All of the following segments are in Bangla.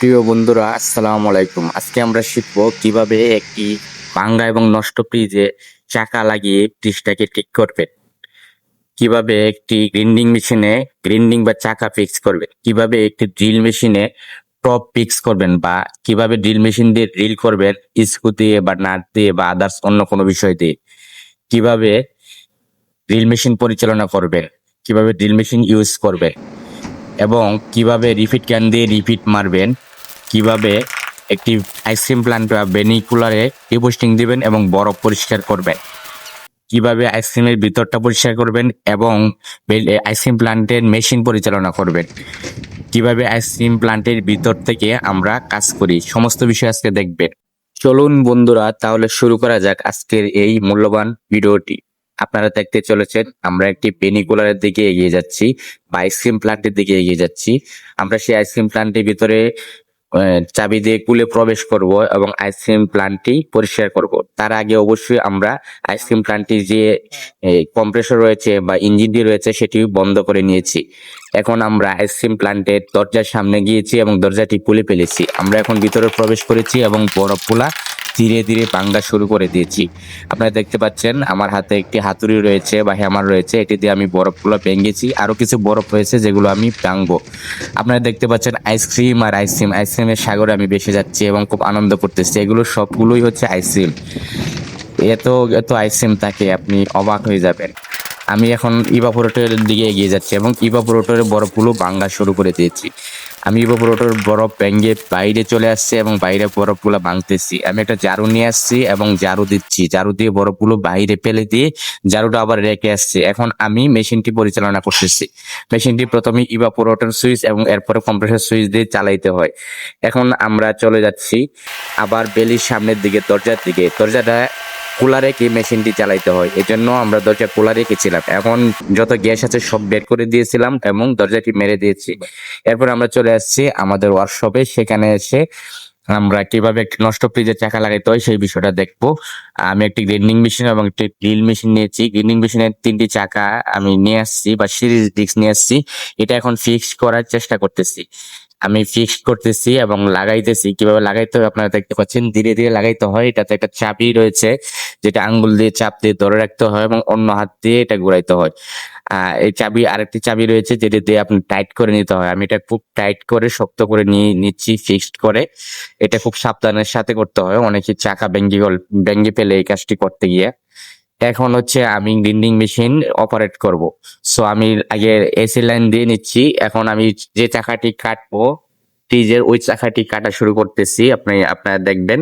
প্রিয় বন্ধুরা, আসসালামু আলাইকুম। আজকে আমরা শিখব কীভাবে একটি ভাঙ্গা এবং নষ্ট ফ্রিজে চাকা লাগিয়ে ফ্রিজটাকে ঠিক করবে কীভাবে একটি গ্রিন্ডিং মেশিনে গ্রিন্ডিং বা চাকা ফিক্স করবে কীভাবে একটি ড্রিল মেশিনে টপ ফিক্স করবেন বা কীভাবে ড্রিল মেশিন দিয়ে ড্রিল করবেন স্ক্রু দিয়ে বা নাট দিয়ে বা আদার্স অন্য কোনো বিষয় দিয়ে। কীভাবে ড্রিল মেশিন পরিচালনা করবেন, কীভাবে ড্রিল মেশিন ইউজ করবেন এবং কীভাবে রিফিট ক্যান দিয়ে রিফিট মারবেন কীভাবে একটি আইসক্রিম প্লান্ট বা বেনিকুলারে রিপোস্টিং দিবেন এবং বরফ পরিষ্কার করবেন? কীভাবে আইসক্রিমের ভিতরটা পরিষ্কার করবেন এবং আইসক্রিম প্লান্টের মেশিন পরিচালনা করবেন? কীভাবে আইসক্রিম প্লান্টের ভিতর থেকে আমরা কাজ করি? সমস্ত বিষয় আজকে দেখবেন। চলুন বন্ধুরা, তাহলে শুরু করা যাক আজকের এই মূল্যবান ভিডিওটি। আপনারা দেখতে চলেছেন, আমরা একটি পেনিকুলারের দিকে এগিয়ে যাচ্ছি বা আইসক্রিম প্লান্টের দিকে এগিয়ে যাচ্ছি। আমরা সেই আইসক্রিম প্লান্টের ভিতরে চাবি দিয়ে কুলে প্রবেশ করব এবং আইসক্রিম প্লান্টটি পরিষ্কার করব। তার আগে অবশ্যই আমরা আইসক্রিম প্লান্টটি যে কম্প্রেসর রয়েছে বা ইঞ্জিনটি রয়েছে সেটি বন্ধ করে নিয়েছি। এখন আমরা আইসক্রিম প্লান্টের দরজার সামনে গিয়েছি এবং দরজাটি খুলে ফেলেছি। আমরা এখন ভিতরে প্রবেশ করেছি এবং বরফগুলা ধীরে ধীরে ভাঙ্গা শুরু করে দিয়েছি। আপনারা দেখতে পাচ্ছেন, আমার হাতে একটি হাতুড়ি রয়েছে বা হ্যামার রয়েছে। এটি দিয়ে আমি বরফগুলো ভেঙেছি। আরও কিছু বরফ রয়েছে যেগুলো আমি ভাঙবো। আপনারা দেখতে পাচ্ছেন, আইসক্রিম আর আইসক্রিম। আইসক্রিমের সাগরে আমি বেসে যাচ্ছি এবং খুব আনন্দ করতেছি। এগুলো সবগুলোই হচ্ছে আইসক্রিম। এত এত আইসক্রিম থাকে আপনি অবাক হয়ে যাবেন। আমি এখন ইভাপোরেটরের দিকে এগিয়ে যাচ্ছি এবং ইভাপোরেটরের বরফগুলো ভাঙ্গা শুরু করে দিয়েছি। আমি ইভাপোরেটর বরফ ভেঙে বাইরে চলে আসছি এবং বাইরে বরফগুলো ভাঙতেছি। আমি একটা ঝাড়ু নিয়ে আসছি এবং ঝাড়ু দিচ্ছি। ঝাড়ু দিয়ে বরফগুলো বাইরে ফেলে দিয়ে ঝাড়ুটা আবার রেখে আসছি। এখন আমি মেশিনটি পরিচালনা করতেছি। মেশিনটি প্রথমে ইভাপোরেটর সুইচ এবং এরপরে কম্প্রেসর সুইচ দিয়ে চালাইতে হয়। এখন আমরা চলে যাচ্ছি আবার বেলির সামনের দিকে, দরজার দিকে। দরজাটা খোলা রেখে মেশিনটি চালাইতে হয়? এই জন্য আমরা দরজা খোলা রেখেছিলাম। এখন যত গ্যাস আছে সব বের করে দিয়েছিলাম এবং দরজাটি মেরে দিয়েছি। এরপর আমরা চলে আসছি আমাদের ওয়ার্কশপে সেখানে এসে আমরা কীভাবে একটি নষ্ট ফ্রিজের চাকা লাগাইতে হয় সেই বিষয়টা দেখব। আমি একটি গ্রিন্ডিং মেশিন এবং একটি ড্রিল মেশিন নিয়েছি। গ্রিন্ডিং মেশিনের তিনটি চাকা আমি নিয়ে আসছি বা সিরিজ ডিস্ক নিয়ে আসছি। এটা এখন ফিক্স করার চেষ্টা করতেছি। আমি ফিক্স করতেছি এবং লাগাইতেছি। কীভাবে লাগাইতে হবে আপনারা দেখতে পাচ্ছেন, ধীরে ধীরে লাগাইতে হয়। এটাতে একটা চাবি রয়েছে, যেটা আঙ্গুল দিয়ে চাপ দিয়ে ধরে রাখতে হয় এবং অন্য হাত দিয়ে এটা ঘুরাইতে হয়। আহ এই চাবি, আরেকটি চাবি রয়েছে, যেটা দিয়ে আপনি টাইট করে নিতে হয়। আমি এটা খুব টাইট করে শক্ত করে নিয়ে নিচ্ছি ফিক্সড করে। এটা খুব সাবধানের সাথে করতে হয়। অনেকে চাকা গল- ভেঙ্গে ফেলে এই কাজটি করতে গিয়ে। এখন হচ্ছে আমি গ্রিন্ডিং মেশিন অপারেট করব। সো আমি আগে এসি লাইন দিয়ে নিচ্ছি। এখন আমি যে চাকাটি কাটবো ফ্রিজের ওই চাকাটি কাটা শুরু করতেছি, আপনি, আপনারা দেখবেন।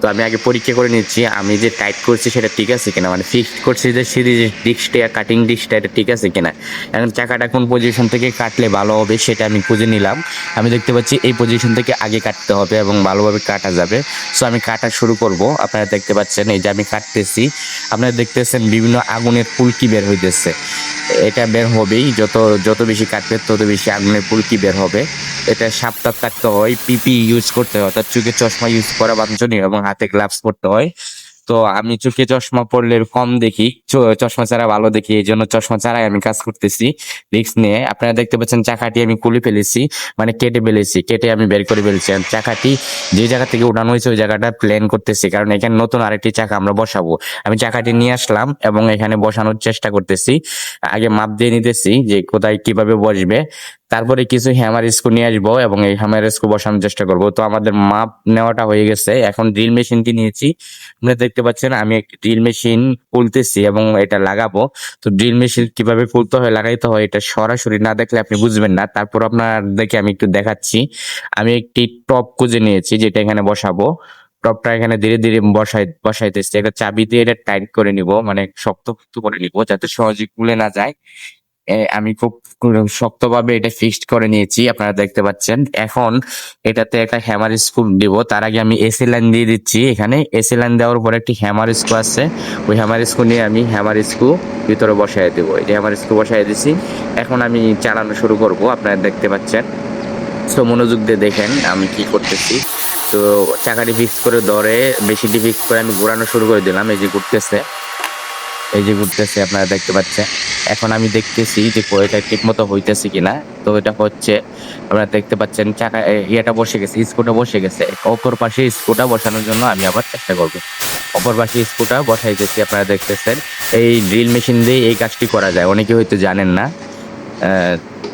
তো আমি আগে পরীক্ষা করে নিচ্ছি, আমি যে টাইট করছি সেটা ঠিক আছে কিনা? মানে ফিক্সড করছি যে সিরিজ ডিস্কটা কাটিং ডিস্কটা এটা ঠিক আছে কিনা? এখন চাকাটা কোন পজিশন থেকে কাটলে ভালো হবে সেটা আমি খুঁজে নিলাম। আমি দেখতে পাচ্ছি এই পজিশন থেকে আগে কাটতে হবে এবং ভালোভাবে কাটা যাবে। সো আমি কাটা শুরু করব। আপনারা দেখতে পাচ্ছেন, এই যে আমি কাটতেছি। আপনারা দেখতেছেন বিভিন্ন আগুনের ফুলকি বের হইতেছে। এটা বের হবেই, যত যত বেশি কাটবে তত বেশি আগুনের ফুলকি বের হবে। এটা সাবধান থাকতে হয়, পিপি ইউজ করতে হয়, অর্থাৎ চোখে চশমা ইউজ করা বাঞ্ছনীয় এবং হাতে গ্লাভস পরতে হয়। তো আমি চোখে চশমা পরলে কম দেখি চশমা ছাড়া ভালো দেখি, এই জন্য চশমা ছাড়াই আমি কাজ করতেছি রিক্স নিয়ে। আপনারা দেখতে পাচ্ছেন চাকাটি আমি খুলে ফেলেছি মানে কেটে ফেলেছি, কেটে আমি বের করে ফেলেছি। চাকাটি যে জায়গা থেকে উঠানো হয়েছে, ওই জায়গাটা প্ল্যান করতেছি, কারণ এখানে নতুন আরেকটি চাকা আমরা বসাবো। আমি চাকাটি নিয়ে আসলাম এবং এখানে বসানোর চেষ্টা করতেছি। আগে মাপ দিয়ে নিতেছি যে কোথায় কীভাবে বসবে। তারপরে কিছু হ্যামার স্ক্রু নিয়ে আসব এবং এই হ্যামার স্ক্রু বসানোর চেষ্টা করব। তো আমাদের মাপ নেওয়াটা হয়ে গেছে। এখন ড্রিল মেশিনটি নিয়েছি। আপনারা দেখতে পাচ্ছেন আমি একটি ড্রিল মেশিন খুলতেছি এবং এটা লাগাবো। তো ড্রিল মেশিন কীভাবে খুলতে হয়, লাগাইতে হয়, এটা সরাসরি না দেখলে আপনি বুঝবেন না। তারপর আপনাদেরকে আমি একটু দেখাচ্ছি। আমি একটি টপ খুঁজে নিয়েছি যেটা এখানে বসাবো। টপটা এখানে ধীরে ধীরে বসাই, বসাইতেছি। একটা চাবি দিয়ে এটা টাইট করে নিব মানে শক্ত করে নিব যাতে সহজে খুলে না যায়। আমি খুব শক্তভাবে এটা ফিক্সড করে নিয়েছি, আপনারা দেখতে পাচ্ছেন। এখন এটাতে একটা হ্যামার স্ক্রু দিব, তার আগে আমি এসি লাইন দিয়ে দিচ্ছি। এখানে এসি লাইন দেওয়ার পরে একটি হ্যামার স্ক্রু আছে, ওই হ্যামার স্ক্রু নিয়ে আমি হ্যামার স্ক্রু ভিতরে বসাই দেবো। এই হ্যামার স্ক্রু বসাই দিচ্ছি এখন আমি চালানো শুরু করব, আপনারা দেখতে পাচ্ছেন। সো মনোযোগ দিয়ে দেখেন আমি কি করতেছি। তো চাকাটি ফিক্স করে ধরে বেশিটি ফিক্স করে আমি ঘোরানো শুরু করে দিলাম, এই যে ঘুরতেছে। এই যে ঘুরতেছে, আপনারা দেখতে পাচ্ছেন। এখন আমি দেখতেছি যে এটা ঠিক মতো হইতেছে কিনা। তো এটা হচ্ছে, আপনারা দেখতে পাচ্ছেন, চাকা ইয়েটা বসে গেছে, স্কুটা বসে গেছে। অপর পাশে স্কুটা বসানোর জন্য আমি আবার চেষ্টা করব। অপর পাশে স্কুটা বসাই বসাইতেছি, আপনারা দেখতেছেন। এই ড্রিল মেশিন দিয়ে এই কাজটি করা যায়। অনেকে হয়তো জানেন না।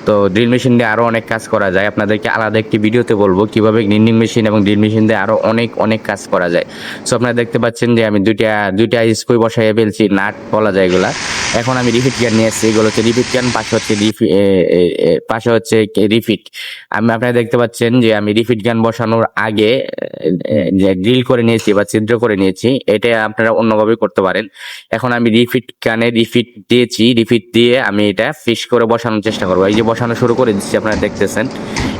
তো ড্রিল মেশিন দিয়ে আরও অনেক কাজ করা যায়। আপনাদেরকে আলাদা একটি ভিডিওতে বলব কীভাবে গ্রিন্ডিং মেশিন এবং ড্রিল মেশিন দিয়ে আরও অনেক অনেক কাজ করা যায়। সো আপনারা দেখতে পাচ্ছেন যে আমি দুইটা দুইটা স্কুই বসাইয়ে ফেলছি, নাট বলা যায় এগুলা। এখন আমি রিফিট গান নিয়ে এসেছি এগুলো হচ্ছে রিফিট গান পাশে হচ্ছে রিফি- পাশে হচ্ছে রিফিট আমি, আপনারা দেখতে পাচ্ছেন যে আমি রিফিট গান বসানোর আগে ড্রিল করে নিয়েছি বা ছিদ্র করে নিয়েছি, এটা আপনারা অন্যভাবে করতে পারেন। এখন আমি রিফিট গানে রিফিট দিয়েছি রিফিট দিয়ে আমি এটা ফিশ করে বসানোর চেষ্টা করব। যে বসানো শুরু করে দিচ্ছি, আপনারা দেখতেছেন।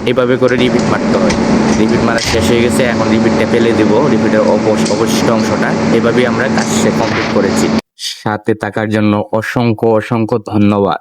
এইভাবে করে রিপিট মারতে হয়। রিপিট মারা শেষ হয়ে গেছে, এখন রিপিটটা ফেলে দিব রিপিটের অবশিষ্ট অংশটা। এভাবেই আমরা কাজ কমপ্লিট করেছি। সাথে থাকার জন্য অসংখ্য অসংখ্য ধন্যবাদ।